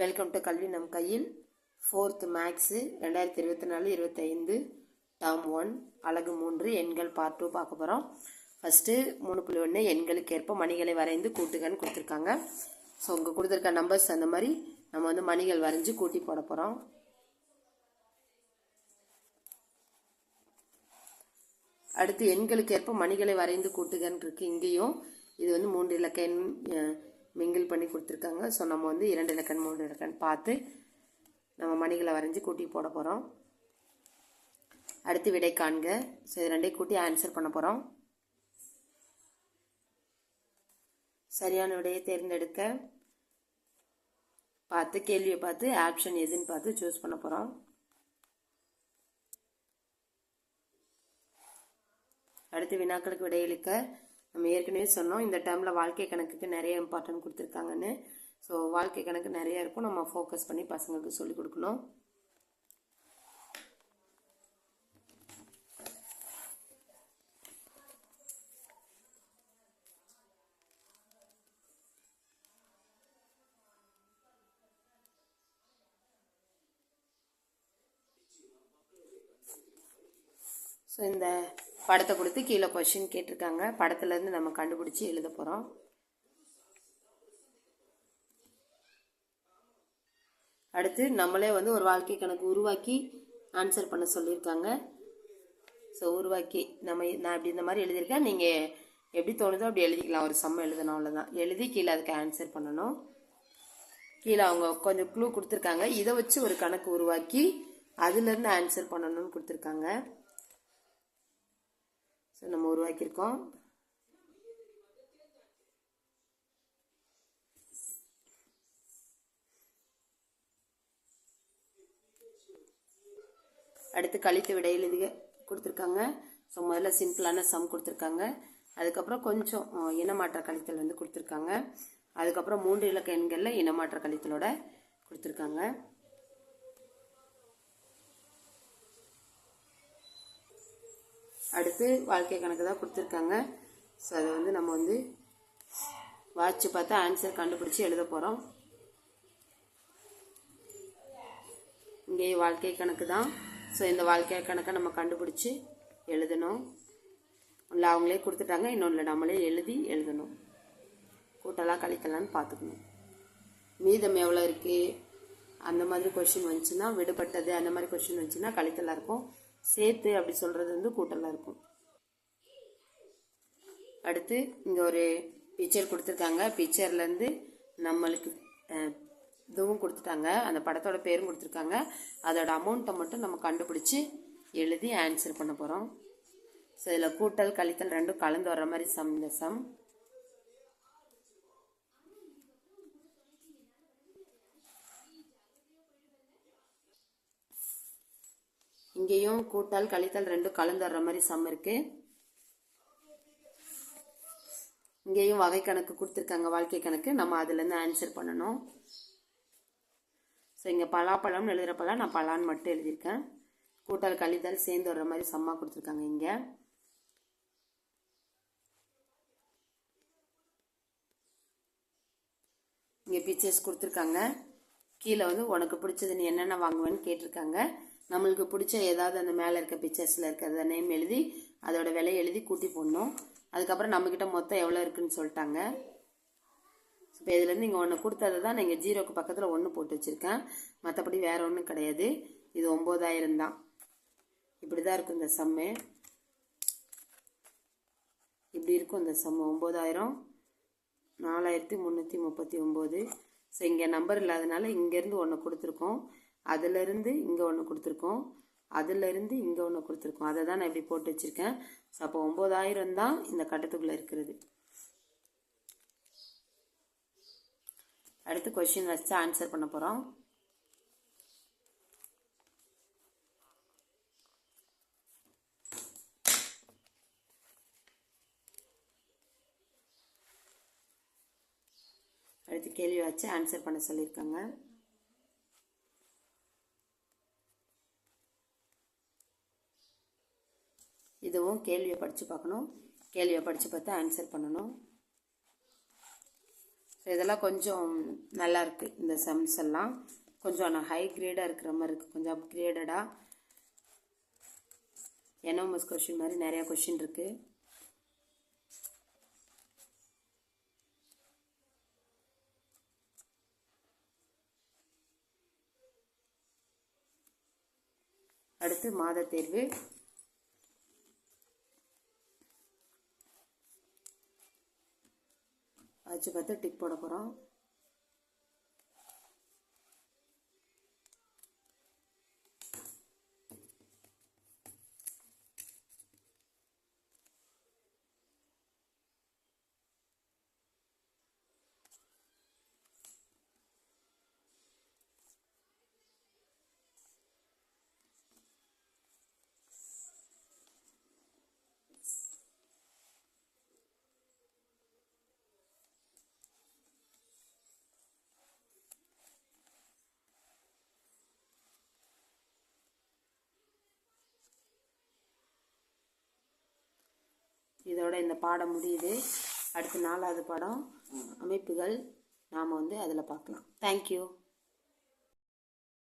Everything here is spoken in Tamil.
வெல்கம் டு கல்வி நம் கையில் ஃபோர்த் மேக்ஸு ரெண்டாயிரத்தி இருபத்தி நாலு இருபத்தைந்து டேர்ம் ஒன் அழகு மூன்று எண்கள் பார்ட் டூ பார்க்க போகிறோம் ஃபஸ்ட்டு மூணு புள்ளி ஒன்று எண்களுக்கு ஏற்ப மணிகளை வரைந்து கூட்டுகன்னு கொடுத்துருக்காங்க. ஸோ உங்கள் கொடுத்துருக்க நம்பர்ஸ் அந்த மாதிரி நம்ம வந்து மணிகள் வரைஞ்சி கூட்டி போட போகிறோம் அடுத்து எண்களுக்கு ஏற்ப மணிகளை வரைந்து கூட்டுகன்னு இருக்குது இங்கேயும். இது வந்து மூன்று இலக்க எண் மிங்கிள் பண்ணி கொடுத்துருக்காங்க. ஸோ நம்ம வந்து இரண்டு இலக்கன் மூன்று இலக்கன் பார்த்து நம்ம மணிகளை வரைஞ்சி கூட்டி போட போகிறோம் அடுத்து விடை காண்க. ஸோ இது ரெண்டையும் கூட்டி ஆன்சர் பண்ண போகிறோம் சரியான விடையை தேர்ந்தெடுக்க பார்த்து கேள்வியை பார்த்து ஆப்ஷன் எதுன்னு பார்த்து சூஸ் பண்ண போகிறோம் அடுத்து வினாக்களுக்கு விடையளிக்க நம்ம ஏற்கனவே சொன்னோம் இந்த டேர்மில் வாழ்க்கை கணக்குக்கு நிறைய இம்பார்ட்டன்ட் கொடுத்துருக்காங்கன்னு. ஸோ வாழ்க்கை கணக்கு நிறைய இருக்கும். நம்ம ஃபோக்கஸ் பண்ணி பசங்களுக்கு சொல்லிக் கொடுக்கணும். ஸோ இந்த படத்தை கொடுத்து கீழே கொஷின் கேட்டிருக்காங்க. படத்துலேருந்து நம்ம கண்டுபிடிச்சி எழுத போகிறோம் அடுத்து நம்மளே வந்து ஒரு வாழ்க்கை கணக்கு உருவாக்கி ஆன்சர் பண்ண சொல்லியிருக்காங்க. ஸோ உருவாக்கி நம்ம நான் இப்படி இந்த மாதிரி எழுதியிருக்கேன். நீங்கள் எப்படி தோணுதோ அப்படி எழுதிக்கலாம். ஒரு சம்ம எழுதணும் அவ்வளோதான் எழுதி கீழே அதுக்கு ஆன்சர் பண்ணணும். கீழே அவங்க கொஞ்சம் க்ளூ கொடுத்துருக்காங்க. இதை வச்சு ஒரு கணக்கு உருவாக்கி அதுலேருந்து ஆன்சர் பண்ணணும்னு கொடுத்துருக்காங்க. ஸோ நம்ம உருவாக்கியிருக்கோம். அடுத்து கழித்து விடை எழுதி கொடுத்துருக்காங்க. ஸோ முதல்ல சிம்பிளான சம் கொடுத்துருக்காங்க. அதுக்கப்புறம் கொஞ்சம் இனமாற்ற கழித்தல் வந்து கொடுத்துருக்காங்க. அதுக்கப்புறம் மூன்று இலக்க எண்களில் இனமாற்ற கழித்தலோட கொடுத்துருக்காங்க. அடுத்து வாழ்க்கை கணக்கு தான் கொடுத்துருக்காங்க. ஸோ அதை வந்து நம்ம வந்து வாட்ச் பார்த்து ஆன்சர் கண்டுபிடிச்சி எழுத போகிறோம் இங்கே வாழ்க்கை கணக்கு தான். ஸோ இந்த வாழ்க்கை கணக்கை நம்ம கண்டுபிடிச்சி எழுதணும். இல்லை அவங்களே கொடுத்துட்டாங்க இன்னொன்று நம்மளே எழுதி எழுதணும். கூட்டலாம் கழிக்கலான்னு பார்த்துக்கணும். மீதம் எவ்வளோ இருக்குது அந்த மாதிரி கொஷின் வந்துச்சுன்னா விடுபட்டது அந்த மாதிரி கொஷின் வந்துச்சுன்னா கழித்தலாக இருக்கும். சேர்த்து அப்படி சொல்கிறது வந்து கூட்டலாக இருக்கும். அடுத்து இங்கே ஒரு பிக்சர் கொடுத்துருக்காங்க. பிக்சர்லேருந்து நம்மளுக்கு இதுவும் கொடுத்துட்டாங்க. அந்த படத்தோட பேரும் கொடுத்துருக்காங்க. அதோட அமௌண்ட்டை மட்டும் நம்ம கண்டுபிடிச்சி எழுதி ஆன்சர் பண்ண போகிறோம் ஸோ இதில் கூட்டல் கழித்தல் ரெண்டும் கலந்து வர்ற மாதிரி சம் இந்த சம் இங்கேயும் கூட்டல் கழித்தல் ரெண்டும் கலந்து வர்ற மாதிரி சம் இருக்கு. இங்கேயும் வகை கணக்கு கொடுத்துருக்காங்க வாழ்க்கை கணக்கு. நம்ம அதுலேருந்து ஆன்சர் பண்ணணும். ஸோ இங்கே பலாப்பழம்னு எழுதுகிறப்பெல்லாம் நான் பலான்னு மட்டும் எழுதியிருக்கேன். கூட்டல் கழித்தல் சேர்ந்து வர்ற மாதிரி சம்மா கொடுத்துருக்காங்க இங்கே. இங்கே பிக்சர்ஸ் கொடுத்துருக்காங்க. கீழே வந்து உனக்கு பிடிச்சது நீ என்னென்ன வாங்குவேன்னு கேட்டிருக்காங்க. நம்மளுக்கு பிடிச்ச ஏதாவது அந்த மேலே இருக்க பிக்சர்ஸில் இருக்கிறத நேம் எழுதி அதோட விலை எழுதி கூட்டி போடணும். அதுக்கப்புறம் நம்மக்கிட்ட மொத்தம் எவ்வளோ இருக்குதுன்னு சொல்லிட்டாங்க. இப்போ இதுலேருந்து இங்கே ஒன்று கொடுத்தது தான் நான் இங்கே ஜீரோக்கு பக்கத்தில் ஒன்று போட்டு வச்சுருக்கேன். மற்றபடி வேறு ஒன்றும் கிடையாது. இது ஒம்பதாயிரம் தான். இப்படி தான் இருக்கும் இந்த சம்மு இப்படி இருக்கும் இந்த சம்மு ஒம்பதாயிரம் நாலாயிரத்தி முந்நூற்றி முப்பத்தி ஒம்பது ஸோ இங்கே நம்பர் இல்லாதனால இங்கேருந்து ஒன்று கொடுத்துருக்கோம். அதுலேருந்து இங்கே ஒன்று கொடுத்துருக்கோம். அதுலேருந்து இங்கே ஒன்று கொடுத்துருக்கோம். அதை தான் நான் இப்படி போட்டு வச்சுருக்கேன். ஸோ அப்போ ஒம்பதாயிரம் தான் இந்த கட்டத்துக்குள்ளே இருக்கிறது அடுத்து கொஷின் வச்சு ஆன்சர் பண்ண போகிறோம் அடுத்து கேள்வி வச்சு ஆன்சர் பண்ண சொல்லியிருக்காங்க. இதுவும் கேள்வியை படித்து பார்க்கணும். கேள்வியை படித்து பார்த்து ஆன்சர் பண்ணணும். ஸோ இதெல்லாம் கொஞ்சம் நல்லா இருக்குது இந்த சம்ஸ் எல்லாம். கொஞ்சம் நான் ஹை கிரேடாக இருக்கிற மாதிரி இருக்குது கொஞ்சம் அப்கிரேடடாக எனோமஸ் கொஷின் மாதிரி நிறையா கொஷின் இருக்குது அடுத்து மாத தேர்வு. வச்சு பார்த்து டிக் போட போகிறோம் இதோட இந்த பாடம் முடியுது. அடுத்து நாலாவது பாடம் அமைப்புகள் நாம் வந்து அதில் பார்க்கலாம். தேங்க்யூ